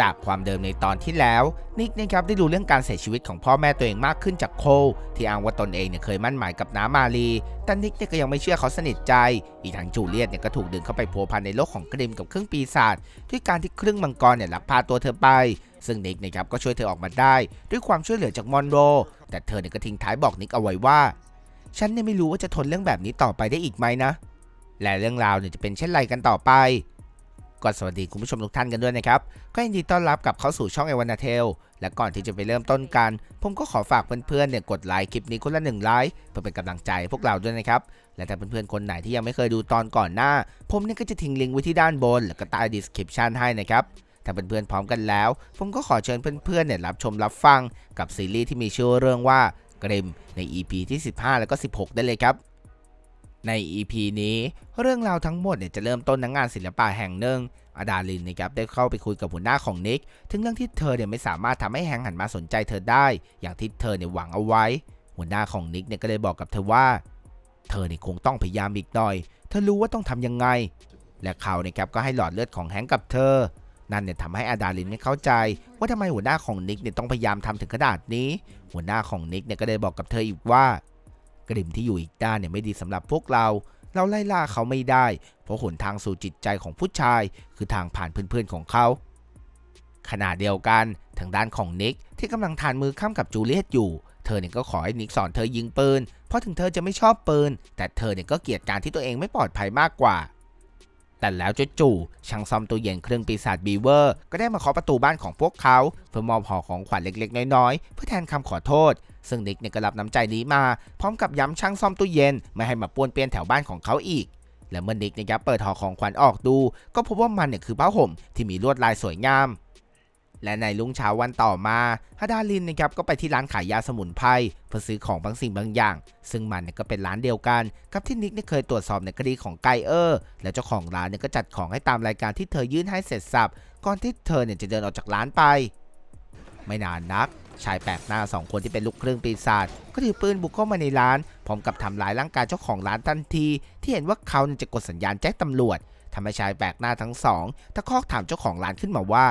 จากความเดิมในตอนที่แล้ว นิกนะครับได้รู้เรื่องการเสียชีวิตของพ่อแม่ตัวเองมากขึ้นจากโคลที่อ้างว่าตนเองเนี่ยเคยมั่นหมายกับน้ามาลีแต่นิกเนี่ยก็ยังไม่เชื่อเขาสนิทใจ อีกทั้งจูเลียตเนี่ยก็ถูกดึงเข้าไปพัวพันในโลกของกริมกับเครื่องปีศาจด้วยการที่ครึ่งมังกรเนี่ยลักพาตัวเธอไป ซึ่งนิกนะครับก็ช่วยเธอออกมาได้ ด้วยความช่วยเหลือจากมอนโร แต่เธอเนี่ยก็ทิ้งท้ายบอกนิกเอาไว้ว่า ฉันเนี่ยไม่รู้ว่าจะทนเรื่องแบบนี้ต่อไปได้อีกไหมนะ และเรื่องราวเนี่ยจะเป็นเช่นไรกันต่อไป ก่อนสวัสดีคุณผู้ชมทุกท่านกันด้วยนะครับ ก็ยินดีต้อนรับกับเข้าสู่ช่องไอวานาเทลและก่อนที่จะไปเริ่มต้นกัน ผมก็ขอฝากเพื่อนๆเนี่ยกดไลค์คลิปนี้คนละหนึ่งไลค์เพื่อเป็นกำลังใจพวกเราด้วยนะครับ และถ้าเพื่อนๆคนไหนที่ยังไม่เคยดูตอนก่อนหน้า ผมเนี่ยก็จะทิ้งลิงก์ไว้ที่ด้านบน แล้วก็ใต้ description ให้นะครับถ้าเพื่อนๆพร้อมกันแล้ว ผมก็ขอเชิญเพื่อนๆเนี่ยรับชมรับฟังกับซีรีส์ที่มีชื่อเรื่องว่ากริมใน EP ที่ 15 แล้วก็ 16 ได้เลยครับ ใน EP นี้เรื่องราวทั้งหมดเนี่ยจะเริ่มต้นนักงานศิลปะแห่งหนึ่งอาดาลินนะครับได้เข้าไปคุยกับหัวหน้าของนิก ถึงเรื่องที่เธอเนี่ยไม่สามารถทำให้แฮงหันมาสนใจเธอได้ อย่างที่เธอเนี่ยหวังเอาไว้ หัวหน้าของนิกเนี่ยก็เลยบอกกับเธอว่า เธอเนี่ยคงต้องพยายามอีกหน่อย เธอรู้ว่าต้องทำยังไง และเขาเนี่ยครับก็ให้หลอดเลือดของแฮงกับเธอ นั่นเนี่ยทำให้อาดาลินไม่เข้าใจ ว่าทำไมหัวหน้าของนิกเนี่ยต้องพยายามทำถึงขนาดนี้ หัวหน้าของนิกเนี่ยก็เลยบอกกับเธออีกว่า กลิ่มที่อยู่อีกด้านเนี่ยไม่ดีสำหรับพวกเรา เราไล่ล่าเขาไม่ได้ เพราะหนทางสู่จิตใจของผู้ชาย คือทางผ่านเพื่อนๆของเขาขณะเดียวกันทางด้านของนิกที่กำลังทานมือข้ามกับจูเลียตอยู่ เธอเนี่ยก็ขอให้นิกสอนเธอยิงปืน เพราะถึงเธอจะไม่ชอบปืน แต่เธอเนี่ยก็เกลียดการที่ตัวเองไม่ปลอดภัยมากกว่า แต่แล้วจู่ๆช่างซ่อมตู้เย็นเครื่องปีศาจบีเวอร์ ก็ได้มาเคาะประตูบ้านของพวกเขาเพื่อมอบห่อของขวัญเล็กๆ น้อยๆ เพื่อแทนคำขอโทษ ซึ่งนิกเนี่ยก็รับน้ำใจนี้มา พร้อมกับย้ำช่างซ่อมตู้เย็นไม่ให้มาป้วนเปี้ยนแถวบ้านของเขาอีกและเมื่อนิกนะครับเปิดห่อของขวัญออกดู ก็พบว่ามันเนี่ยคือผ้าห่มที่มีลวดลายสวยงาม และในรุ่งเช้าวันต่อมาฮาดาลินนะครับก็ไปที่ร้านขายยาสมุนไพรเพื่อซื้อของบางสิ่งบางอย่าง ซึ่งมันเนี่ยก็เป็นร้านเดียวกันกับที่นิกเนี่ยเคยตรวจสอบในคดีของไกเออร์ และเจ้าของร้านเนี่ยก็จัดของให้ตามรายการที่เธอยื่นให้เสร็จสับก่อนที่เธอเนี่ยจะเดินออกจากร้านไป ไม่นานนักชายแปลกหน้าสองคนที่เป็นลูกครึ่งปีศาจก็ถือปืนบุกเข้ามาในร้าน พร้อมกับทำลายร่างกายเจ้าของร้านทันที ที่เห็นว่าเขาเนี่ยจะกดสัญญาณแจ้งตำรวจทำให้ชายแปลกหน้าทั้งสองตะคอกถามเจ้าของร้านขึ้นมาว่า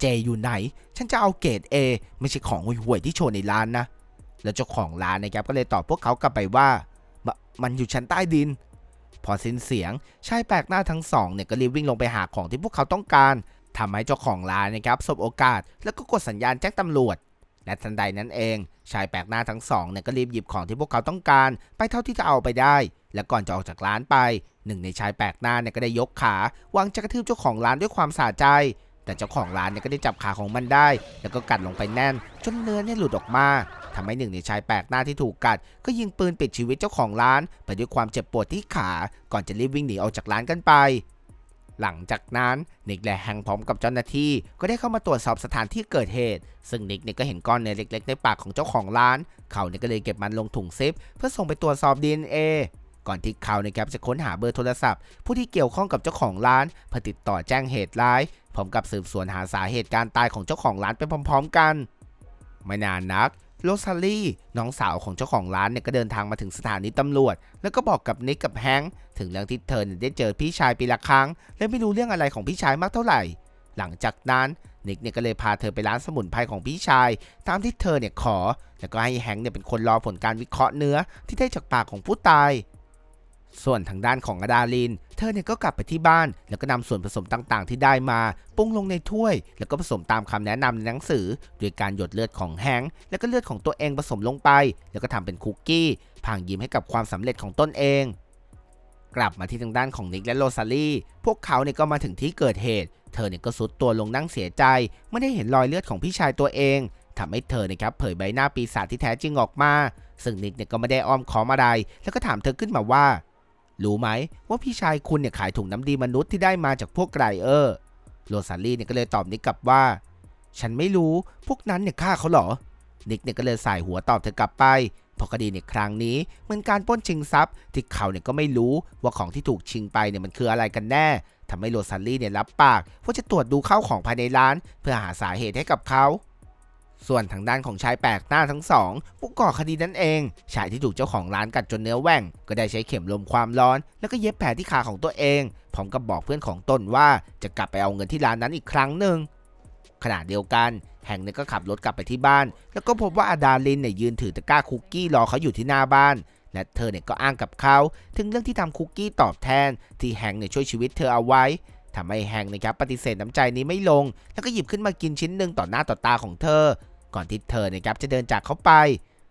เจอยู่ไหน ฉันจะเอาเกรด A ไม่ใช่ของห่วยๆที่โชว์ในร้านนะ แล้วเจ้าของร้านนะครับก็เลยตอบพวกเขากลับไปว่าม,มันอยู่ชั้นใต้ดิน พอสิ้นเสียงชายแปลกหน้าทั้งสองเนี่ยก็รีบวิ่งลงไปหาของที่พวกเขาต้องการทำให้เจ้าของร้านนะครับสบโอกาส แล้วก็กดสัญญาณแจ้งตำรวจและทันใดนั้นเอง ชายแปลกหน้าทั้งสองเนี่ยก็รีบหยิบของที่พวกเขาต้องการ ไปเท่าที่จะเอาไปได้ และก่อนจะออกจากร้านไป หนึ่งในชายแปลกหน้าเนี่ยก็ได้ยกขาวังจะกระทืบเจ้าของร้านด้วยความสะใจ แต่เจ้าของร้านเนี่ยก็ได้จับขาของมันได้ แล้วก็กัดลงไปแน่น จนเนื้อเนี่ยหลุดออกมาทำให้หนึ่งในชายแปลกหน้าที่ถูกกัด ก็ยิงปืนปิดชีวิตเจ้าของร้าน ไปด้วยความเจ็บปวดที่ขา ก่อนจะรีบวิ่งหนีออกจากร้านกันไป หลังจากนั้นนิกและแฮงพร้อมกับเจ้าหน้าที่ ก็ได้เข้ามาตรวจสอบสถานที่เกิดเหตุ ซึ่งนิกเนี่ยก็เห็นก้อนเนื้อเล็ก ๆ ในปากของเจ้าของร้าน เขาเนี่ยก็เลยเก็บมันลงถุงซิป เพื่อส่งไปตรวจสอบ DNA ก่อนที่เขาเนี่ยครับจะค้นหาเบอร์โทรศัพท์ ผู้ที่เกี่ยวข้องกับเจ้าของร้านเพื่อติดต่อแจ้งเหตุร้าย ร้อมกับสืบสวนหาสาเหตุการตายของเจ้าของร้านไปพร้อม ๆ กัน ไม่นานนักโรซาลี่น้องสาวของเจ้าของร้านเนี่ยก็เดินทางมาถึงสถานีตำรวจ แล้วก็บอกกับนิกกับแฮงค์ถึงเรื่องที่เธอเนี่ยได้เจอพี่ชายปีละครั้ง และไม่รู้เรื่องอะไรของพี่ชายมากเท่าไหร่ หลังจากนั้นนิกเนี่ยก็เลยพาเธอไปร้านสมุนไพรของพี่ชาย ตามที่เธอเนี่ยขอ แล้วก็ให้แฮงค์เนี่ยเป็นคนรอผลการวิเคราะห์เนื้อที่ได้จากปากของผู้ตาย ส่วนทางด้านของอดาลิน เธอเนี่ยก็กลับไปที่บ้าน แล้วก็นำส่วนผสมต่างๆ ที่ได้มาปรุงลงในถ้วย แล้วก็ผสมตามคำแนะนำในหนังสือ โดยการหยดเลือดของแฮงค์แล้วก็เลือดของตัวเองผสมลงไป แล้วก็ทำเป็นคุกกี้พางยิ้มให้กับความสำเร็จของตนเอง กลับมาที่ทางด้านของนิกและโรซาลีพวกเขาเนี่ยก็มาถึงที่เกิดเหตุ เธอเนี่ยก็สุดตัวลงนั่งเสียใจ ไม่ได้เห็นรอยเลือดของพี่ชายตัวเองทำให้เธอนะครับเผยใบหน้าปีศาจที่แท้จริงออกมา ซึ่งนิกเนี่ยก็ไม่ได้อ้อมค้อมอะไร แล้วก็ถามเธอขึ้นมาว่า รู้ไหมว่าพี่ชายคุณเนี่ยขายถุงน้ำดีมนุษย์ที่ได้มาจากพวกไกรเออร์โรซาลี่เนี่ยก็เลยตอบนิกกลับว่า ฉันไม่รู้พวกนั้นเนี่ยฆ่าเขาเหรอ นิกเนี่ยก็เลยสายหัวตอบเธอกลับไปพราะคดีในครั้งนี้เหมือนการปล้นชิงทรัพย์ ที่เขาเนี่ยก็ไม่รู้ว่าของที่ถูกชิงไปเนี่ยมันคืออะไรกันแน่ทำให้โรซาลี่เนี่ยรับปากว่าจะตรวจดูข้าวของภายในร้าน เพื่อหาสาเหตุให้กับเขา ส่วนทางด้านของชายแปลกหน้าทั้งสองผู้ก่อคดีนั่นเอง ชายที่ถูกเจ้าของร้านกัดจนเนื้อแหว่ง ก็ได้ใช้เข็มลมความร้อน แล้วก็เย็บแผลที่ขาของตัวเอง พร้อมกับบอกเพื่อนของตนว่าจะกลับไปเอาเงินที่ร้านนั้นอีกครั้งหนึ่งขณะเดียวกันแห่งเนี่ยก็ขับรถกลับไปที่บ้าน แล้วก็พบว่าอาดาลินเนี่ยยืนถือตะกร้าคุกกี้รอเขาอยู่ที่หน้าบ้าน และเธอเนี่ยก็อ้างกับเขา ถึงเรื่องที่ทำคุกกี้ตอบแทน ที่แฮงเนี่ยช่วยชีวิตเธอเอาไว้ทำให้แฮงนะครับปฏิเสธน้ำใจนี้ไม่ลง แล้วก็หยิบขึ้นมากินชิ้นหนึ่งต่อหน้าต่อตาของเธอ ก่อนที่เธอนะครับจะเดินจากเขาไป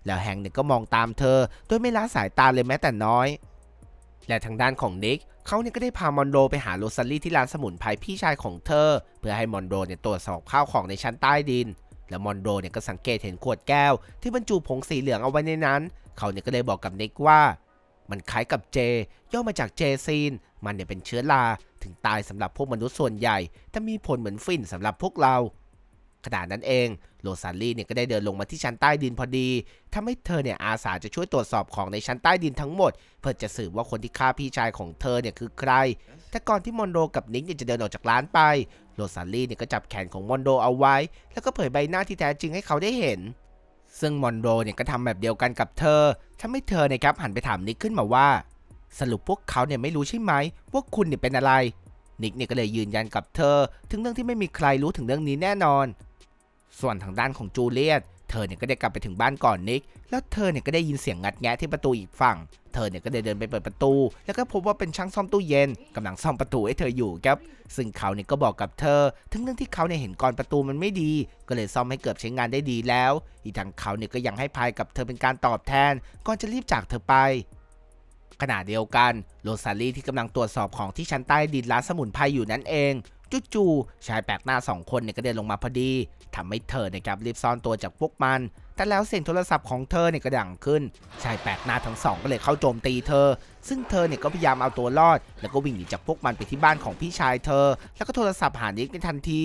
แล้วแฮงเนี่ยก็มองตามเธอโดยไม่ละสายตาเลยแม้แต่น้อย และทางด้านของนิกเขาเนี่ยก็ได้พามอนโดไปหาโรซาลี่ที่ร้านสมุนไพรพี่ชายของเธอ เพื่อให้มอนโดเนี่ยตรวจสอบข้าวของในชั้นใต้ดิน แล้วมอนโดเนี่ยก็สังเกตเห็นขวดแก้ว ที่บรรจุผงสีเหลืองเอาไว้ในนั้น เขาเนี่ยก็เลยบอกกับนิกว่า มันคล้ายกับเจ ย่อมาจากเจซีน มันเนี่ยเป็นเชื้อราถึงตายสำหรับพวกมนุษย์ส่วนใหญ่ แต่มีผลเหมือนฝิ่นสำหรับพวกเราขณะนั้นเอง โรซาลีเนี่ยก็ได้เดินลงมาที่ชั้นใต้ดินพอดีทำให้เธอเนี่ยอาสาจะช่วยตรวจสอบของในชั้นใต้ดินทั้งหมด เพื่อจะสืบว่าคนที่ฆ่าพี่ชายของเธอเนี่ยคือใคร แต่ก่อนที่มอนโดกับนิกเนี่ยจะเดินออกจากร้านไป โรซาลีเนี่ยก็จับแขนของมอนโดเอาไว้ แล้วก็เผยใบหน้าที่แท้จริงให้เขาได้เห็น ซึ่งมอนโดเนี่ยก็ทำแบบเดียวกันกับเธอทำให้เธอเนะครับหันไปถามนิกขึ้นมาว่า สรุปพวกเขาเนี่ยไม่รู้ใช่ไหมว่าคุณเนี่ยเป็นอะไรนิกเนี่ยก็เลยยืนยันกับเธอ ถึงเรื่องที่ไม่มีใครรู้ถึงเรื่องนี้แน่นอน ส่วนทางด้านของจูเลียตเธอเนี่ยก็ได้กลับไปถึงบ้านก่อนนิก แล้วเธอเนี่ยก็ได้ยินเสียงงัดแงะที่ประตูอีกฝั่ง เธอเนี่ยก็ได้เดินไปเปิดประตู แล้วก็พบว่าเป็นช่างซ่อมตู้เย็นกำลังซ่อมประตูให้เธออยู่ครับ ซึ่งเขาเนี่ยก็บอกกับเธอถึงเรื่องที่เขาเนี่ยเห็นก่อนประตูมันไม่ดี ก็เลยซ่อมให้เกือบใช้งานได้ดีแล้ว อีกทางเขาเนี่ยก็ยังให้พายกับเธอเป็นการตอบแทน ก่อนจะรีบจากเธอไปขณะเดียวกันโรซาลีที่กำลังตรวจสอบของที่ชั้นใต้ดินร้านสมุนไพรอยู่นั่นเอง จู่ๆชายแปลกหน้าสองคนเนี่ยก็เดินลงมาพอดีทำให้เธอนะครับรีบซ่อนตัวจากพวกมัน แต่แล้วเสียงโทรศัพท์ของเธอเนี่ยก็ดังขึ้น ชายแปลกหน้าทั้งสองก็เลยเข้าโจมตีเธอ ซึ่งเธอเนี่ยก็พยายามเอาตัวรอด แล้วก็วิ่งหนีจากพวกมันไปที่บ้านของพี่ชายเธอ แล้วก็โทรศัพท์หานิกในทันที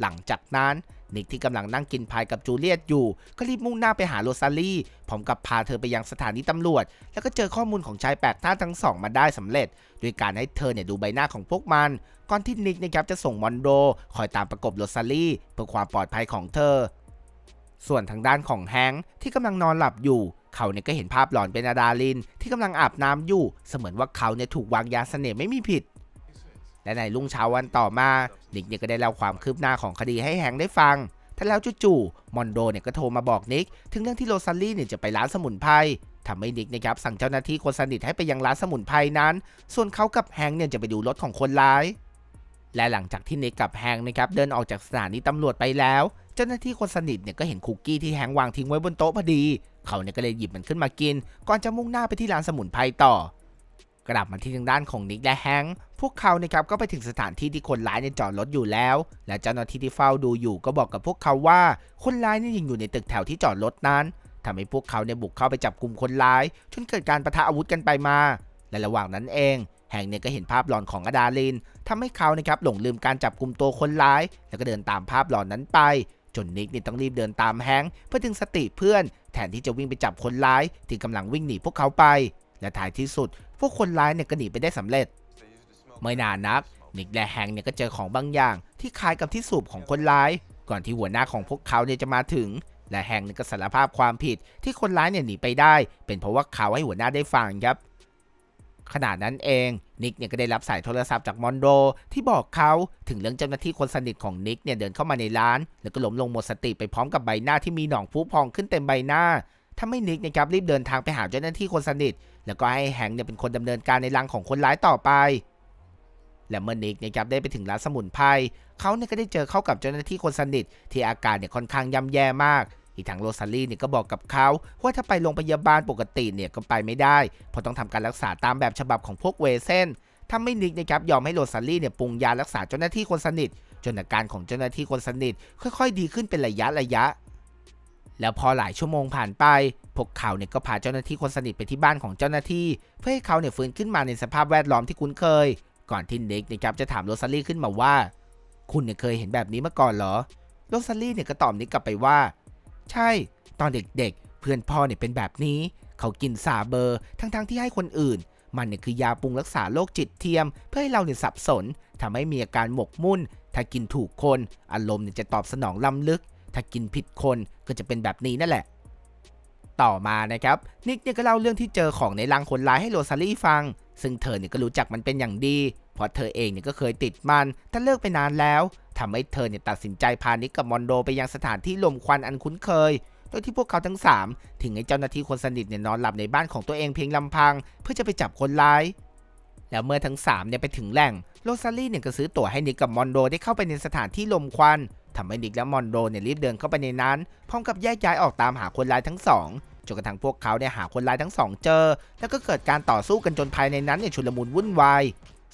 หลังจากนั้น นิกที่กำลังนั่งกินพายกับจูเลียตอยู่ ก็รีบมุ่งหน้าไปหาโรซาลี่พร้อมกับพาเธอไปยังสถานีตำรวจ แล้วก็เจอข้อมูลของชายแปลกหน้าทั้งสองมาได้สำเร็จ โดยการให้เธอเนี่ยดูใบหน้าของพวกมัน ก่อนที่นิกนะครับจะส่งมอนโดคอยตามประกบโรซาลี่เพื่อความปลอดภัยของเธอ ส่วนทางด้านของแฮงค์ที่กำลังนอนหลับอยู่เขาเนี่ยก็เห็นภาพหลอนเป็นอาดาลินที่กำลังอาบน้ำอยู่ เสมือนว่าเขาเนี่ยถูกวางยาเสน่ห์ไม่มีผิด และในรุ่งเช้าวันต่อมานิกเนี่ยก็ได้เล่าความคืบหน้าของคดีให้แฮงค์ได้ฟังแต่แล้วจู่ๆมอนโดเนี่ยก็โทรมาบอกนิก ถึงเรื่องที่โรซาลี่เนี่ยจะไปร้านสมุนไพรทำให้นิกนะครับสั่งเจ้าหน้าที่คนสนิทให้ไปยังร้านสมุนไพรนั้น ส่วนเขากับแฮงค์เนี่ยจะไปดูรถของคนร้าย และหลังจากที่นิกกับแฮงค์นะครับเดินออกจากสถานีตำรวจไปแล้ว เจ้าหน้าที่คนสนิทเนี่ยก็เห็นคุกกี้ที่แฮงค์วางทิ้งไว้บนโต๊ะพอดี เขาเนี่ยก็เลยหยิบมันขึ้นมากิน ก่อนจะมุ่งหน้าไปที่ร้านสมุนไพรต่อ กลับมาที่ทางด้านของนิกและแฮงค์พวกเขานะครับก็ไปถึงสถานที่ที่คนร้ายเนี่ยจอดรถอยู่แล้ว และเจ้าหน้าที่ที่เฝ้าดูอยู่ก็บอกกับพวกเขาว่าคนร้ายเนี่ยยังอยู่ในตึกแถวที่จอดรถนั้นทำให้พวกเขาเนี่ยบุกเข้าไปจับกลุ่มคนร้ายจนเกิดการประทะอาวุธกันไปมา และระหว่างนั้นเอง แฮงค์เนี่ยก็เห็นภาพหลอนของอดาลินทำให้เขานะครับหลงลืมการจับกลุ่มตัวคนร้าย แล้วก็เดินตามภาพหลอนนั้นไป จนนิกเนี่ยต้องรีบเดินตามแฮงค์เพื่อดึงสติเพื่อน แทนที่จะวิ่งไปจับคนร้ายที่กำลังวิ่งหนีพวกเขาไป และท้ายที่สุด พวกคนร้ายเนี่ยก็หนีไปได้สำเร็จ ไม่นานนักนิกและแฮงเนี่ยก็เจอของบางอย่าง ที่คล้ายกับที่สูบของคนร้าย ก่อนที่หัวหน้าของพวกเขาเนี่ยจะมาถึง และแฮงเนี่ยก็สารภาพความผิดที่คนร้ายเนี่ยหนีไปได้ เป็นเพราะว่าเขาให้หัวหน้าได้ฟังครับขณะนั้นเองนิกเนี่ยก็ได้รับสายโทรศัพท์จากมอนโดที่บอกเขาถึงเรื่องเจ้าหน้าที่คนสนิทของนิกเนี่ยเดินเข้ามาในร้าน แล้วก็ล้มลงหมดสติไปพร้อมกับใบหน้าที่มีหนองพุพองขึ้นเต็มใบหน้าทำให้นิกนะครับรีบเดินทางไปหาเจ้าหน้าที่คนสนิท แล้วก็ให้แฮงค์เนี่ยเป็นคนดำเนินการในรังของคนร้ายต่อไป และเมื่อนิกนะครับได้ไปถึงร้านสมุนไพรเขาเนี่ยก็ได้เจอเข้ากับเจ้าหน้าที่คนสนิทที่อาการเนี่ยค่อนข้างย่ำแย่มากอีกทางโรซาลี่เนี่ยก็บอกกับเขาว่าถ้าไปโรงพยาบาลปกติเนี่ยก็ไปไม่ได้เพราะต้องทำการรักษาตามแบบฉบับของพวกเวเซนถ้าไม่นิกนะครับยอมให้โรซาลี่เนี่ยปรุงยารักษาเจ้าหน้าที่คนสนิท จนอาการของเจ้าหน้าที่คนสนิท ค่อย ๆ ดีขึ้นเป็นระยะระยะ แล้วพอหลายชั่วโมงผ่านไป พวกเขาเนี่ยก็พาเจ้าหน้าที่คนสนิทไปที่บ้านของเจ้าหน้าที่ เพื่อให้เขาเนี่ยฟื้นขึ้นมาในสภาพแวดล้อมที่คุ้นเคย ก่อนที่นิกนะครับจะถามโรซาลี่ขึ้นมาว่า คุณเนี่ยเคยเห็นแบบนี้มาก่อนเหรอ โรซาลี่เนี่ยก็ตอบนิกกลับไปว่า ใช่ ตอนเด็กๆ เพื่อนพ่อเนี่ยเป็นแบบนี้ เขากินสาเบอร์ ทั้งๆที่ให้คนอื่น มันเนี่ยคือยาปรุงรักษาโรคจิตเทียม เพื่อให้เราเนี่ยสับสนทำให้มีอาการหมกมุ่น ถ้ากินถูกคน อารมณ์เนี่ยจะตอบสนองล้ำลึก ถ้ากินผิดคนก็จะเป็นแบบนี้นั่นแหละ ต่อมานะครับนิกเนี่ยก็เล่าเรื่องที่เจอของในรังคนร้ายให้โรซาลี่ฟัง ซึ่งเธอเนี่ยก็รู้จักมันเป็นอย่างดีเพราะเธอเองเนี่ยก็เคยติดมันแต่เลิกไปนานแล้วทำให้เธอเนี่ยตัดสินใจพานิกกับมอนโดไปยังสถานที่ลมควันอันคุ้นเคยโดยที่พวกเขาทั้ง 3 ถึงให้เจ้าหน้าที่คนสนิทเนี่ยนอนหลับในบ้านของตัวเองเพียงลำพัง เพื่อจะไปจับคนร้าย แล้วเมื่อทั้ง3เนี่ยไปถึงแหล่ง โรซาลี่เนี่ยก็ซื้อตั๋วให้นิกกับมอนโดได้เข้าไปในสถานที่ลมควัน ทำให้นิกและมอนโดเนี่ยรีบเดินเข้าไปในนั้น พร้อมกับแยกย้ายออกตามหาคนร้ายทั้งสองจนกระทั่งพวกเขาเนี่ยหาคนร้ายทั้งสองเจอ แล้วก็เกิดการต่อสู้กันจนภายในนั้นเนี่ยชุลมุนวุ่นวาย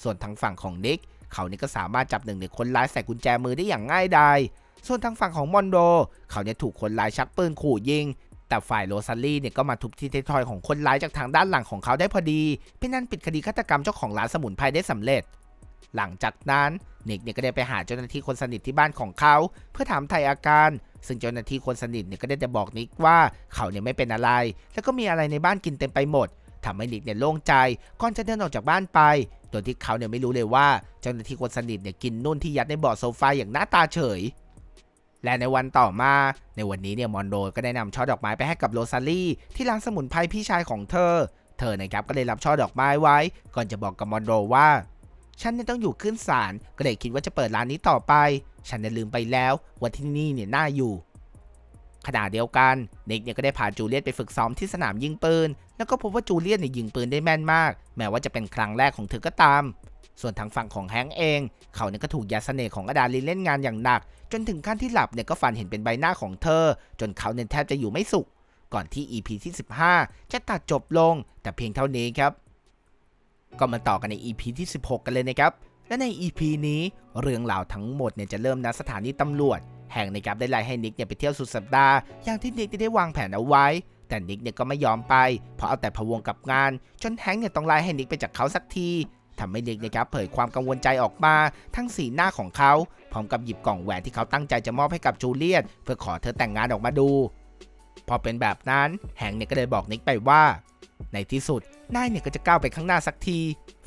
ส่วนทางฝั่งของนิก เขานี่ก็สามารถจับหนึ่งในคนร้ายใส่กุญแจมือได้อย่างง่ายดาย ส่วนทางฝั่งของมอนโด เขาเนี่ยถูกคนร้ายชักปืนขู่ยิง แต่ฝ่ายโรซาลี่เนี่ยก็มาทุบที่เททอยของคนร้ายจากทางด้านหลังของเขาได้พอดีเป็นนั่นปิดคดีฆาตกรรมเจ้าของร้านสมุนไพรได้สำเร็จ หลังจากนั้นนิกเนี่ยก็ได้ไปหาเจ้าหน้าที่คนสนิทที่บ้านของเขา เพื่อถามไถ่อาการ ซึ่งเจ้าหน้าที่คนสนิทเนี่ยก็ได้จะบอกนิกว่าเขาเนี่ยไม่เป็นอะไร แล้วก็มีอะไรในบ้านกินเต็มไปหมดทำให้นิกเนี่ยโล่งใจก่อนจะเดินออกจากบ้านไป โดยที่เขาเนี่ยไม่รู้เลยว่าเจ้าหน้าที่คนสนิทเนี่ยกินนุ่นที่ยัดในเบาะโซฟาอย่างหน้าตาเฉย และในวันต่อมา ในวันนี้เนี่ยมอนโดก็ได้นำช่อดอกไม้ไปให้กับโรซาลี่ที่ร้านสมุนไพรพี่ชายของเธอ เธอนะครับก็เลยรับช่อดอกไม้ไว้ ก่อนจะบอกกับมอนโดว่า ฉันเนี่ยต้องอยู่ขึ้นศาลก็เลยคิดว่าจะเปิดร้านนี้ต่อไป ฉันเนี่ยลืมไปแล้วว่าที่นี่เนี่ยน่าอยู่ขณะเดียวกันเนิกเนี่ยก็ได้พาจูเลียตไปฝึกซ้อมที่สนามยิงปืน แล้วก็พบว่าจูเลียตเนี่ยยิงปืนได้แม่นมาก แม้ว่าจะเป็นครั้งแรกของเธอก็ตาม ส่วนทางฝั่งของแฮงก์เอง เขาเนี่ยก็ถูกยาเสน่ห์ของอดาลินเล่นงานอย่างหนัก จนถึงขั้นที่หลับเนี่ยก็ฝันเห็นเป็นใบหน้าของเธอ จนเขาเนี่ยแทบจะอยู่ไม่สุข ก่อนที่ EP ที่ 15 จะตัดจบลง แต่เพียงเท่านี้ครับ ก็มาต่อกันใน EP ที่ 16 กันเลยนะครับ และใน EP นี้เรื่องราวทั้งหมดเนี่ยจะเริ่มณสถานีตำรวจ แห่งนะครับได้ไล่ให้นิกเนี่ยไปเที่ยวสุดสัปดาห์อย่างที่นิกได้วางแผนเอาไว้ แต่นิกเนี่ยก็ไม่ยอมไป เพราะเอาแต่พะวงกับงาน จนแฮงเนี่ยต้องไล่ให้นิกไปจากเขาสักทีทำให้นิกนะครับเผยความกังวลใจออกมาทั้งสีหน้าของเขาพร้อมกับหยิบกล่องแหวนที่เขาตั้งใจจะมอบให้กับจูเลียตเพื่อขอเธอแต่งงานออกมาดู พอเป็นแบบนั้นแฮงเนี่ยก็เลยบอกนิกไปว่า ในที่สุดนายเนี่ยก็จะก้าวไปข้างหน้าสักที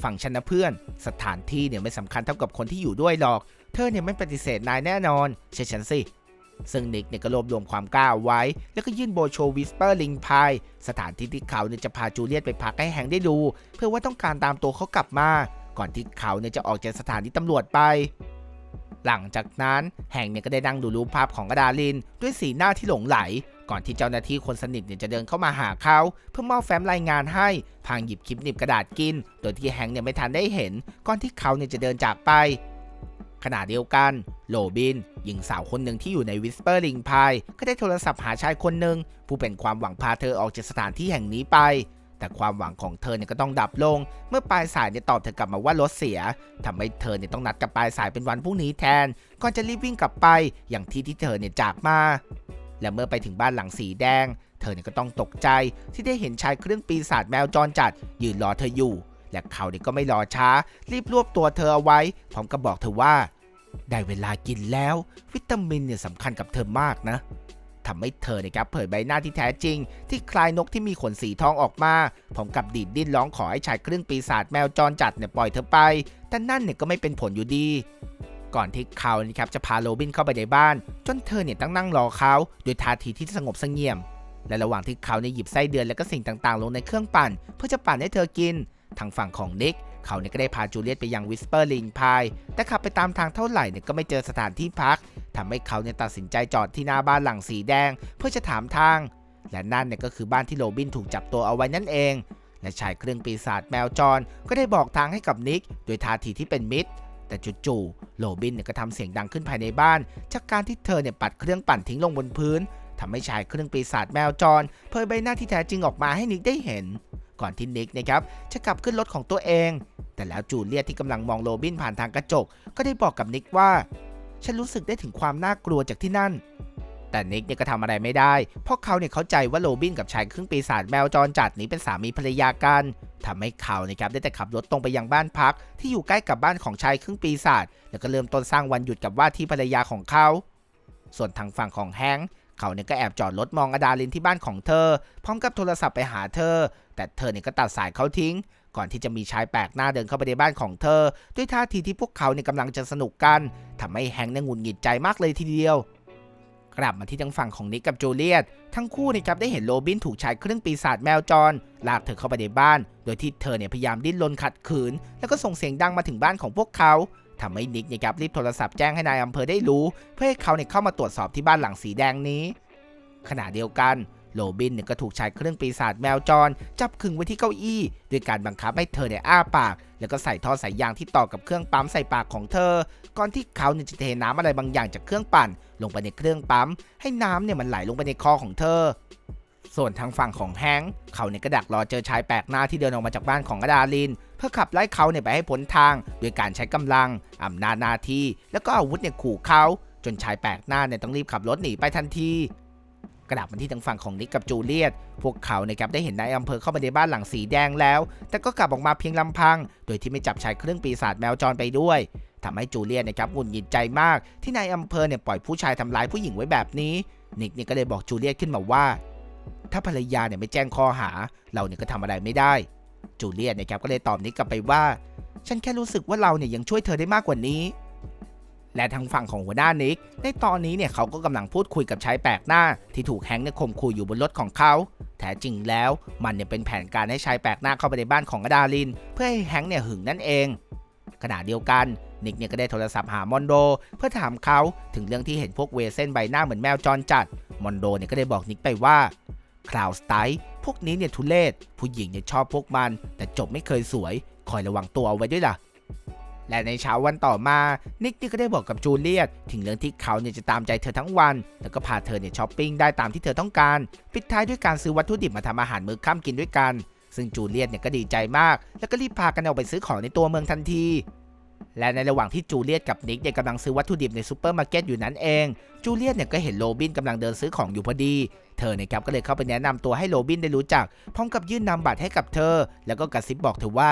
ฝั่งฉันนะเพื่อน สถานที่เนี่ยไม่สำคัญเท่ากับคนที่อยู่ด้วยหรอก เธอเนี่ยไม่ปฏิเสธนายแน่นอน เชื่อฉันสิ ซึ่งนิกเนี่ยก็รวบรวมความกล้าเอาไว้ แล้วก็ยื่นโบโชวิสเปอร์ลิงพายสถานที่ที่เขาเนี่ยจะพาจูเลียตไปพักให้แฮงได้ดู เพื่อว่าต้องการตามตัวเขากลับมา ก่อนที่เขาเนี่ยจะออกจากสถานีตำรวจไปหลังจากนั้นแฮงเนี่ยก็ได้นั่งดูรูปภาพของอดาลิน ด้วยสีหน้าที่หลงไหล ก่อนที่เจ้าหน้าที่คนสนิทเนี่ยจะเดินเข้ามาหาเขาเพื่อมอบแฟ้มรายงานให้พางหยิบคลิปหนิบกระดาษกิน โดยที่แฮงเนี่ยไม่ทันได้เห็น ก่อนที่เขาเนี่ยจะเดินจากไปขณะเดียวกันโลบินหญิงสาวคนหนึ่งที่อยู่ในวิสเปอร์ลิงพายก็ได้โทรศัพท์หาชายคนหนึ่งผู้เป็นความหวังพาเธอออกจากสถานที่แห่งนี้ไป แต่ความหวังของเธอเนี่ยก็ต้องดับลง เมื่อปลายสายเนี่ยตอบเธอกลับมาว่ารถเสียทำให้เธอเนี่ยต้องนัดกับปลายสายเป็นวันพรุ่งนี้แทนก่อนจะรีบวิ่งกลับไปอย่างที่ที่เธอเนี่ยจากมา และเมื่อไปถึงบ้านหลังสีแดง เธอเนี่ยก็ต้องตกใจที่ได้เห็นชายเครื่องปีศาจแมวจรจัด ยืนรอเธออยู่ และเขาเนี่ยก็ไม่รอช้า รีบรวบตัวเธอเอาไว้พร้อมกับบอกเธอว่า ได้เวลากินแล้ว วิตามินเนี่ยสำคัญกับเธอมากนะทำให้เธอเนี่ยครับเผยใบหน้าที่แท้จริง ที่คลายนกที่มีขนสีทองออกมาพร้อมกับดีดดิ้นร้องขอให้ชายเครื่องปีศาจแมวจรจัดเนี่ยปล่อยเธอไป แต่นั่นเนี่ยก็ไม่เป็นผลอยู่ดี ก่อนที่เขานะครับจะพาโรบินเข้าไปในบ้าน จนเธอเนี่ยต้องนั่งรอเขาด้วยท่าทีที่สงบเสงี่ยม และระหว่างที่เขาเนี่ยหยิบไส้เดือนและก็สิ่งต่างๆ ลงในเครื่องปั่น เพื่อจะปั่นให้เธอกิน ทางฝั่งของนิกเขาเนี่ยก็ได้พาจูเลียตไปยังวิสเปอร์ลิงพายแต่ขับไปตามทางเท่าไหร่เนี่ยก็ไม่เจอสถานที่พักทำให้เขาเนี่ยตัดสินใจจอดที่หน้าบ้านหลังสีแดง เพื่อจะถามทาง และนั่นเนี่ยก็คือบ้านที่โรบินถูกจับตัวเอาไว้นั่นเองและชายเครื่องปีศาจแมวจรก็ได้บอกทางให้กับนิกโดยท่าทีที่เป็นมิตร แต่จู่ๆโรบินเนี่ยก็ทำเสียงดังขึ้นภายในบ้าน จากการที่เธอเนี่ยปัดเครื่องปั่นทิ้งลงบนพื้นทำให้ชายเครื่องปีศาจแมวจรเผยใบหน้าที่แท้จริงออกมาให้นิกได้เห็น ก่อนที่นิกนะครับจะกลับขึ้นรถของตัวเอง แต่แล้วจูเลียตที่กำลังมองโรบินผ่านทางกระจก ก็ได้บอกกับนิกว่า ฉันรู้สึกได้ถึงความน่ากลัวจากที่นั่น แต่นิกเนี่ยก็ทำอะไรไม่ได้ เพราะเขาเนี่ยเข้าใจว่าโรบินกับชายครึ่งปีศาจแมวจรจัดนี้เป็นสามีภรรยากันทำให้เขานะครับได้แต่ขับรถตรงไปยังบ้านพัก ที่อยู่ใกล้กับบ้านของชายครึ่งปีศาจแล้วก็เริ่มต้นสร้างวันหยุดกับว่าที่ภรรยาของเขา ส่วนทางฝั่งของแฮงค์เขาเนี่ยก็แอบจอดรถมองอดาลินที่บ้านของเธอ พร้อมกับโทรศัพท์ไปหาเธอ แต่เธอเนี่ยก็ตัดสายเขาทิ้ง ก่อนที่จะมีชายแปลกหน้าเดินเข้าไปในบ้านของเธอ ด้วยท่าทีที่พวกเขาเนี่ยกำลังจะสนุกกันทำให้แฮงค์เนี่ยหงุดหงิดใจมากเลยทีเดียว กลับมาที่ทางฝั่งของนิกกับจูเลียต ทั้งคู่นะครับได้เห็นโรบินถูกชายครึ่งปีศาจแมวจร ลากเธอเข้าไปในบ้าน โดยที่เธอเนี่ยพยายามดิ้นรนขัดขืน แล้วก็ส่งเสียงดังมาถึงบ้านของพวกเขาทำให้นิกนะครับรีบโทรศัพท์แจ้งให้นายอำเภอได้รู้ เพื่อให้เขาเนี่ยเข้ามาตรวจสอบที่บ้านหลังสีแดงนี้ ขณะเดียวกัน โรบินเนี่ยก็ถูกชายเครื่องปีศาจแมวจร จับขึงไว้ที่เก้าอี้ด้วยการบังคับให้เธอเนี่ยอ้าปาก แล้วก็ใส่ท่อสายยางที่ต่อกับเครื่องปั๊มใส่ปากของเธอ ก่อนที่เขาเนี่ยจะเทน้ำอะไรบางอย่างจากเครื่องปั่น ลงไปในเครื่องปั๊ม ให้น้ำเนี่ยมันไหลลงไปในคอของเธอ ส่วนทางฝั่งของแฮงค์เขาเนี่ยก็ดักรอเจอชายแปลกหน้าที่เดินออกมาจากบ้านของอดาลิน เพื่อขับไล่เขาเนี่ยไปให้พ้นทางด้วยการใช้กำลังอำนาจหน้าที่ แล้วก็อาวุธเนี่ยขู่เขาจนชายแปลกหน้าเนี่ยต้องรีบขับรถหนีไปทันที กระดับมาที่ทางฝั่งของนิกกับจูเลียต พวกเขานะครับได้เห็นนายอำเภอเข้ามาในบ้านหลังสีแดงแล้ว แต่ก็กลับออกมาเพียงลำพัง โดยที่ไม่จับชายเครื่องปีศาจแมวจรไปด้วยทำให้จูเลียตนะครับหงุดหงิดใจมาก ที่นายอำเภอเนี่ยปล่อยผู้ชายทำร้ายผู้หญิงไว้แบบนี้ นิกเนี่ยก็เลยบอกจูเลียตขึ้นมาว่า ถ้าภรรยาเนี่ยไม่แจ้งข้อหา เราเนี่ยก็ทำอะไรไม่ได้ จูเลียตนะครับก็เลยตอบนิกกลับไปว่า ฉันแค่รู้สึกว่าเราเนี่ยยังช่วยเธอได้มากกว่านี้ และทางฝั่งของหัวหน้านิก ในตอนนี้เนี่ยเขาก็กำลังพูดคุยกับชายแปลกหน้า ที่ถูกแฮงค์เนี่ยข่มขู่อยู่บนรถของเขาแท้จริงแล้วมันเนี่ยเป็นแผนการให้ชายแปลกหน้าเข้าไปในบ้านของอดาลิน เพื่อให้แฮงค์เนี่ยหึงนั่นเอง ขณะเดียวกันนิกเนี่ยก็ได้โทรศัพท์หามอนโด เพื่อถามเขาถึงเรื่องที่เห็นพวกเวเส้นใบหน้าเหมือนแมวจรจัดมอนโดเนี่ยก็ได้บอกนิกไปว่าคลาวสไตพวกนี้เนี่ยทุเลศผู้หญิงเนี่ยชอบพวกมัน แต่จบไม่เคยสวย คอยระวังตัวเอาไว้ด้วยล่ะ และในเช้าวันต่อมา นิกนี่ก็ได้บอกกับจูเลียตถึงเรื่องที่เขาเนี่ยจะตามใจเธอทั้งวัน แล้วก็พาเธอเนี่ยช้อปปิ้งได้ตามที่เธอต้องการ ปิดท้ายด้วยการซื้อวัตถุดิบมาทำอาหารมื้อค่ำกินด้วยกัน ซึ่งจูเลียตเนี่ยก็ดีใจมาก แล้วก็รีบพากันออกไปซื้อของในตัวเมืองทันทีและในระหว่างที่จูเลียตกับนิกเนี่ยกำลังซื้อวัตถุดิบในซูเปอร์มาร์เก็ตอยู่นั้นเอง จูเลียตเนี่ยก็เห็นโรบินกำลังเดินซื้อของอยู่พอดี เธอเนี่ยครับก็เลยเข้าไปแนะนำตัวให้โรบินได้รู้จัก พร้อมกับยื่นนามบัตรให้กับเธอ แล้วก็กระซิบบอกเธอว่า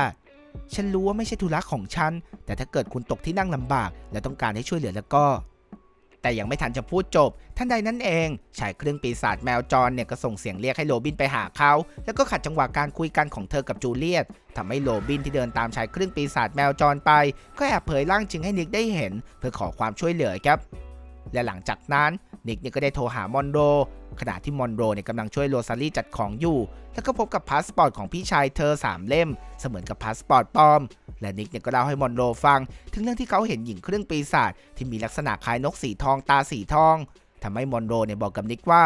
ฉันรู้ว่าไม่ใช่ธุระของฉัน แต่ถ้าเกิดคุณตกที่นั่งลำบาก และต้องการให้ช่วยเหลือแล้วก็ แต่ยังไม่ทันจะพูดจบ ท่านใดนั้นเอง ชายเครื่องปีศาจแมวจรเนี่ยก็ส่งเสียงเรียกให้โรบินไปหาเขา แล้วก็ขัดจังหวะการคุยกันของเธอกับจูเลียตทำให้โรบินที่เดินตามชายเครื่องปีศาจแมวจรไป ก็แอบเผยร่างจริงให้นิกได้เห็น เพื่อขอความช่วยเหลือครับ และหลังจากนั้น นิกเนี่ยก็ได้โทรหามอนโดขณะที่มอนโดเนี่ยกำลังช่วยโรซารี่จัดของอยู่ แล้วก็พบกับพาสปอร์ตของพี่ชายเธอ 3 เล่ม เสมือนกับพาสปอร์ตปลอม และนิกเนี่ยก็เล่าให้มอนโดฟัง ถึงเรื่องที่เขาเห็นหญิงเครื่องปีศาจที่มีลักษณะคล้ายนกสีทองตาสีทองทำให้มอนโดเนี่ยบอกกับนิกว่า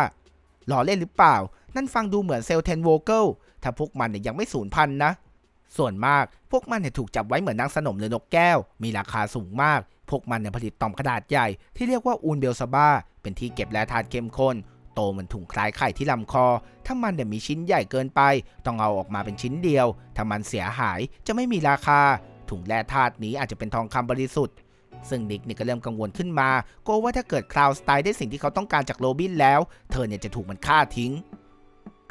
หล่อเล่นหรือเปล่า นั่นฟังดูเหมือนเซลเทนโวเกิลถ้าพวกมันเนี่ยยังไม่สูญพันธุ์นะ ส่วนมากพวกมันเนี่ยถูกจับไว้เหมือนนางสนมหรือนกแก้ว มีราคาสูงมาก พวกมันเนี่ยผลิตต่อมขนาดใหญ่ที่เรียกว่าอูนเบลซาบาเป็นที่เก็บแร่ธาตุเข้มข้น โตเหมือนถุงคล้ายไข่ที่ลำคอ ถ้ามันเนี่ยมีชิ้นใหญ่เกินไป ต้องเอาออกมาเป็นชิ้นเดียว ถ้ามันเสียหายจะไม่มีราคา ถุงแร่ธาตุนี้อาจจะเป็นทองคำบริสุทธิ์ซึ่งนิกเนี่ยก็เริ่มกังวลขึ้นมากลัวว่าถ้าเกิดคลาวสไตล์ได้สิ่งที่เขาต้องการจากโรบินแล้ว เธอเนี่ยจะถูกมันฆ่าทิ้ง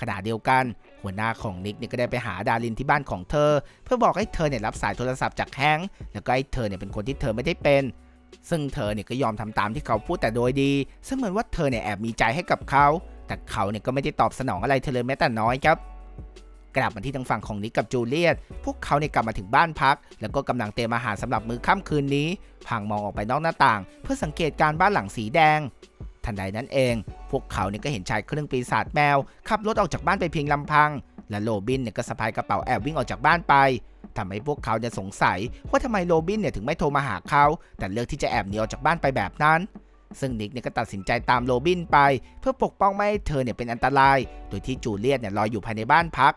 ขณะเดียวกัน หัวหน้าของนิกเนี่ยก็ได้ไปหาดารินที่บ้านของเธอ เพื่อบอกให้เธอเนี่ยรับสายโทรศัพท์จากแฮงค์แล้วก็ให้เธอเนี่ยเป็นคนที่เธอไม่ได้เป็น ซึ่งเธอเนี่ยก็ยอมทำตามที่เขาพูดแต่โดยดีเสมือนว่าเธอเนี่ยแอบมีใจให้กับเขา แต่เขาเนี่ยก็ไม่ได้ตอบสนองอะไรเธอเลยแม้แต่น้อยครับกลับมาที่ทางฝั่งของนิกกับจูเลียต พวกเขาเนี่ยกลับมาถึงบ้านพัก แล้วก็กำลังเตรียมอาหารสำหรับมื้อค่ำคืนนี้พางมองออกไปนอกหน้าต่าง เพื่อสังเกตการบ้านหลังสีแดง ทันใดนั้นเอง พวกเขาเนี่ยก็เห็นชายเครื่องปีศาจแมว ขับรถออกจากบ้านไปเพียงลำพัง และโรบินเนี่ยก็สะพายกระเป๋าแอบวิ่งออกจากบ้านไปทำให้พวกเขาเนี่ยสงสัยว่าทำไมโรบินเนี่ยถึงไม่โทรมาหาเขา แต่เลือกที่จะแอบหนีออกจากบ้านไปแบบนั้นซึ่งนิกเนี่ยก็ตัดสินใจตามโรบินไป เพื่อปกป้องไม่ให้เธอเนี่ยเป็นอันตราย โดยที่จูเลียตเนี่ยรออยู่ภายในบ้านพัก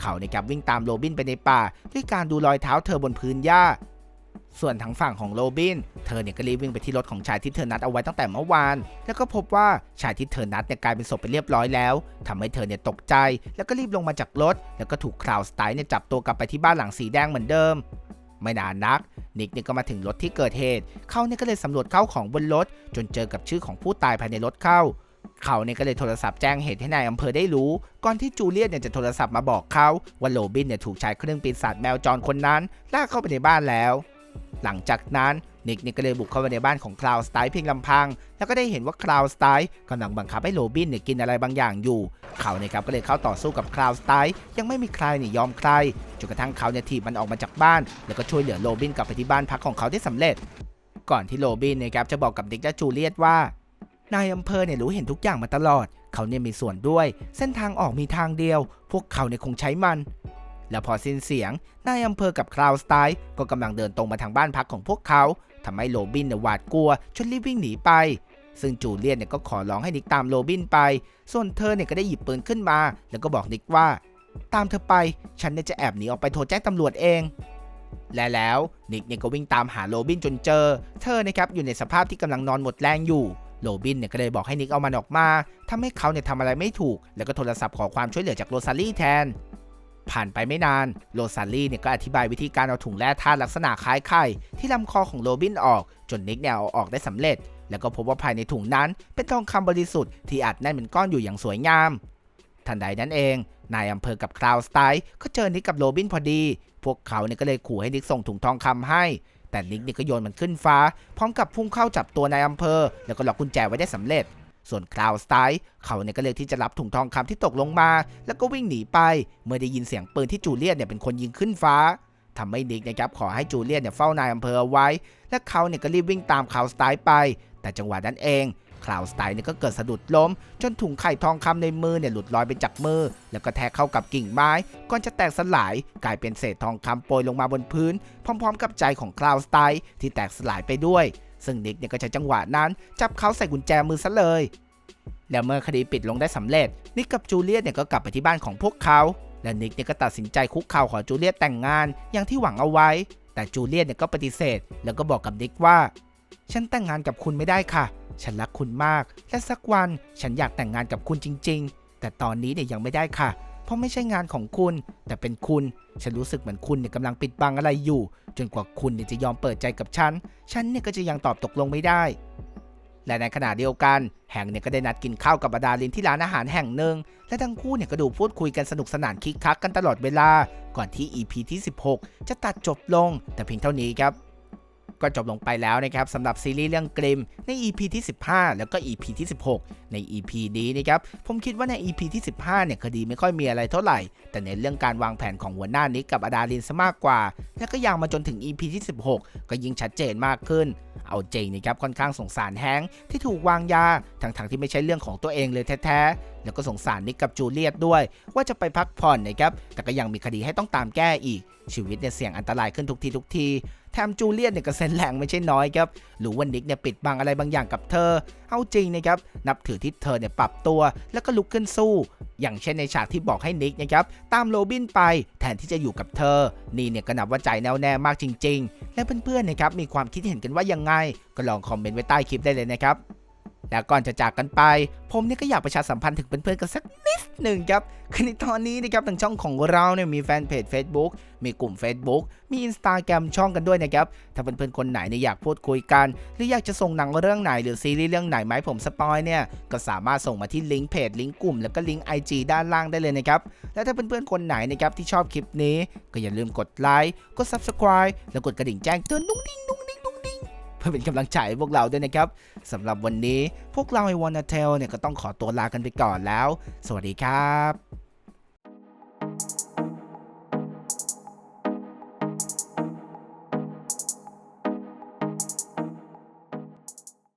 เขาเนี่ยครับวิ่งตามโรบินไปในป่า ด้วยการดูรอยเท้าเธอบนพื้นหญ้า ส่วนทางฝั่งของโรบิน เธอเนี่ยก็รีบวิ่งไปที่รถของชายที่เธอนัดเอาไว้ตั้งแต่เมื่อวาน แล้วก็พบว่าชายที่เธอนัดเนี่ยกลายเป็นศพไปเรียบร้อยแล้วทำให้เธอเนี่ยตกใจ แล้วก็รีบลงมาจากรถ แล้วก็ถูกคลาวสไตล์เนี่ยจับตัวกลับไปที่บ้านหลังสีแดงเหมือนเดิม ไม่นานนักนิกเนี่ยก็มาถึงรถที่เกิดเหตุ เขาเนี่ยก็เลยสำรวจเข้าของบนรถ จนเจอกับชื่อของผู้ตายภายในรถเข้า เขาเนี่ยก็เลยโทรศัพท์แจ้งเหตุให้นายอำเภอได้รู้ ก่อนที่จูเลียตเนี่ยจะโทรศัพท์มาบอกเขาว่าโรบินเนี่ยถูกชายเครื่องปีศาจแมวจรคนนั้นลากเข้าไปในบ้านแล้ว หลังจากนั้นนิกเนี่ยก็เลยบุกเข้าไปในบ้านของคลาวสไตล์เพียงลำพัง แล้วก็ได้เห็นว่าคลาวสไตล์กำลังบังคับให้โรบินเนี่ยกินอะไรบางอย่างอยู่ เขาเนี่ยครับก็เลยเข้าต่อสู้กับคลาวสไตล์ยังไม่มีใครเนี่ยยอมใครจนกระทั่งเขาเนี่ยถีบมันออกมาจากบ้าน แล้วก็ช่วยเหลือโรบินกลับไปที่บ้านพักของเขาได้สำเร็จ ก่อนที่โรบินเนะครับจะบอกกับนิกและจูเลียตว่านายอำเภอเนี่ยรู้เห็นทุกอย่างมาตลอด เขาเนี่ยมีส่วนด้วย เส้นทางออกมีทางเดียว พวกเขาเนี่ยคงใช้มัน แล้วพอสิ้นเสียงนายอำเภอกับคลาวสไตล์ก็กำลังเดินตรงมาทางบ้านพักของพวกเขาทำให้โรบินเนี่ยหวาดกลัวจนรีบวิ่งหนีไป ซึ่งจูเลียนเนี่ยก็ขอร้องให้นิกตามโรบินไป ส่วนเธอเนี่ยก็ได้หยิบปืนขึ้นมา แล้วก็บอกนิกว่า ตามเธอไป ฉันเนี่ยจะแอบหนีออกไปโทรแจ้งตำรวจเอง และแล้วนิกเนี่ยก็วิ่งตามหาโรบินจนเจอ เธอนะครับอยู่ในสภาพที่กำลังนอนหมดแรงอยู่โรบินเนี่ยก็เลยบอกให้นิกเอามันออกมาทำให้เขาเนี่ยทำอะไรไม่ถูก แล้วก็โทรศัพท์ขอความช่วยเหลือจากโรซาลี่แทน ผ่านไปไม่นานโรซาลี่เนี่ยก็อธิบายวิธีการเอาถุงแร่ธาตุลักษณะคล้ายไข่ที่ลำคอของโรบินออก จนนิกเนี่ยเอาออกได้สำเร็จ แล้วก็พบว่าภายในถุงนั้น เป็นทองคำบริสุทธิ์ที่อัดแน่นเป็นก้อนอยู่อย่างสวยงาม ทันใดนั้นเองนายอำเภอกับคลาวสไตล์ก็เจอนิกกับโรบินพอดี พวกเขาเนี่ยก็เลยขู่ให้นิกส่งถุงทองคำให้ แต่นิกเนี่ยก็โยนมันขึ้นฟ้า พร้อมกับพุ่งเข้าจับตัวนายอำเภอ แล้วก็ล็อกกุญแจไว้ได้สำเร็จ ส่วนคลาวสไตล์เขาเนี่ยก็เลยที่จะรับถุงทองคำที่ตกลงมา แล้วก็วิ่งหนีไป เมื่อได้ยินเสียงปืนที่จูเลียนเนี่ยเป็นคนยิงขึ้นฟ้าทำให้นิกนะครับขอให้จูเลียนเนี่ยเฝ้านายอำเภอเอาไว้ และเขาเนี่ยก็รีบวิ่งตามคลาวสไตล์ไป แต่จังหวะนั้นเองคลาวสไตล์เนี่ยก็เกิดสะดุดล้ม จนถุงไข่ทองคำในมือเนี่ยหลุดลอยไปจากมือ แล้วก็แทกเข้ากับกิ่งไม้ก่อนจะแตกสลาย กลายเป็นเศษทองคำโปรยลงมาบนพื้น พร้อม ๆ กับใจของคลาวสไตล์ที่แตกสลายไปด้วย ซึ่งนิกเนี่ยก็ใช้จังหวะนั้น จับเขาใส่กุญแจมือซะเลย แล้วเมื่อคดีปิดลงได้สำเร็จ นิกกับจูเลียตเนี่ยก็กลับไปที่บ้านของพวกเขา และนิกเนี่ยก็ตัดสินใจคุกเข่าขอจูเลียตแต่งงานอย่างที่หวังเอาไว้ แต่จูเลียตเนี่ยก็ปฏิเสธ แล้วก็บอกกับนิกว่า ฉันแต่งงานกับคุณไม่ได้ค่ะ ฉันรักคุณมาก และสักวันฉันอยากแต่งงานกับคุณจริง ๆ แต่ตอนนี้เนี่ยยังไม่ได้ค่ะ เพราะไม่ใช่งานของคุณ แต่เป็นคุณ ฉันรู้สึกเหมือนคุณเนี่ยกำลังปิดบังอะไรอยู่ จนกว่าคุณเนี่ยจะยอมเปิดใจกับฉัน ฉันเนี่ยก็จะยังตอบตกลงไม่ได้ และในขณะเดียวกันแห่งเนี่ยก็ได้นัดกินข้าวกับบดาลินที่ร้านอาหารแห่งหนึ่ง และทั้งคู่เนี่ยก็ดูพูดคุยกันสนุกสนานคิกคักกันตลอดเวลา ก่อนที่ EP ที่ 16 จะตัดจบลง แต่เพียงเท่านี้ครับ ก็จบลงไปแล้วนะครับสำหรับซีรีส์เรื่องกริมใน EP ที่ 15 แล้วก็ EP ที่ 16 ใน EP นี้นะครับผมคิดว่าใน EP ที่ 15 เนี่ยคดีไม่ค่อยมีอะไรเท่าไหร่ แต่ในเรื่องการวางแผนของหัวหน้านิกกับอดาลินซะมากกว่า แล้วก็ยาวมาจนถึง EP ที่ 16 ก็ยิ่งชัดเจนมากขึ้น เอาจริงนะครับค่อนข้างสงสารแฮงค์ที่ถูกวางยาทั้งๆที่ไม่ใช่เรื่องของตัวเองเลยแท้ๆแล้วก็สงสารนิกกับจูเลียตด้วย ว่าจะไปพักผ่อนนะครับแต่ก็ยังมีคดีให้ต้องตามแก้อีกชีวิตเนี่ยเสี่ยงอันตรายขึ้นทุกทีทุกที แถมจูเลียตเนี่ยก็เซ็นแรงไม่ใช่น้อยครับหรือว่านิกเนี่ยปิดบังอะไรบางอย่างกับเธอ เอาจริงนะครับนับถือที่เธอเนี่ยปรับตัวแล้วก็ลุกขึ้นสู้ อย่างเช่นในฉากที่บอกให้นิกนะครับตามโรบินไปแทนที่จะอยู่กับเธอ นี่เนี่ยก็นับว่าใจแน่วแน่มากจริง ๆ และเพื่อนๆนะครับมีความคิดเห็นกันว่ายังไง ก็ลองคอมเมนต์ไว้ใต้คลิปได้เลยนะครับ แล้วก่อนจะจากกันไป ผมเนี่ยก็อยากประชาสัมพันธ์ถึงเพื่อนๆกันสักนิดหนึ่งครับคือในตอนนี้นะครับทางช่องของเราเนี่ยมีแฟนเพจ Facebook มีกลุ่ม Facebook มี Instagram ช่องกันด้วยนะครับ ถ้าเพื่อนๆคนไหนเนี่ยอยากพูดคุยกัน หรืออยากจะส่งหนังเรื่องไหนหรือซีรีส์เรื่องไหนไหมผมสปอยเนี่ยก็สามารถส่งมาที่ลิงก์เพจลิงก์กลุ่มแล้วก็ลิงก์ IG ด้านล่างได้เลยนะครับ และถ้าเพื่อนๆคนไหนนะครับที่ชอบคลิปนี้ ก็อย่าลืมกดไลค์กด Subscribe แล้วกดกระดิ่งแจ้งเตือนนุ้งดิ้งนุ้งดิ้ง พื่อเป็นกำลังใจพวกเราด้วยนะครับสำหรับวันนี้พวกเราไอวอนาเทลเนี่ยก็ต้องขอตัวลากันไปก่อนแล้ว สวัสดีครับ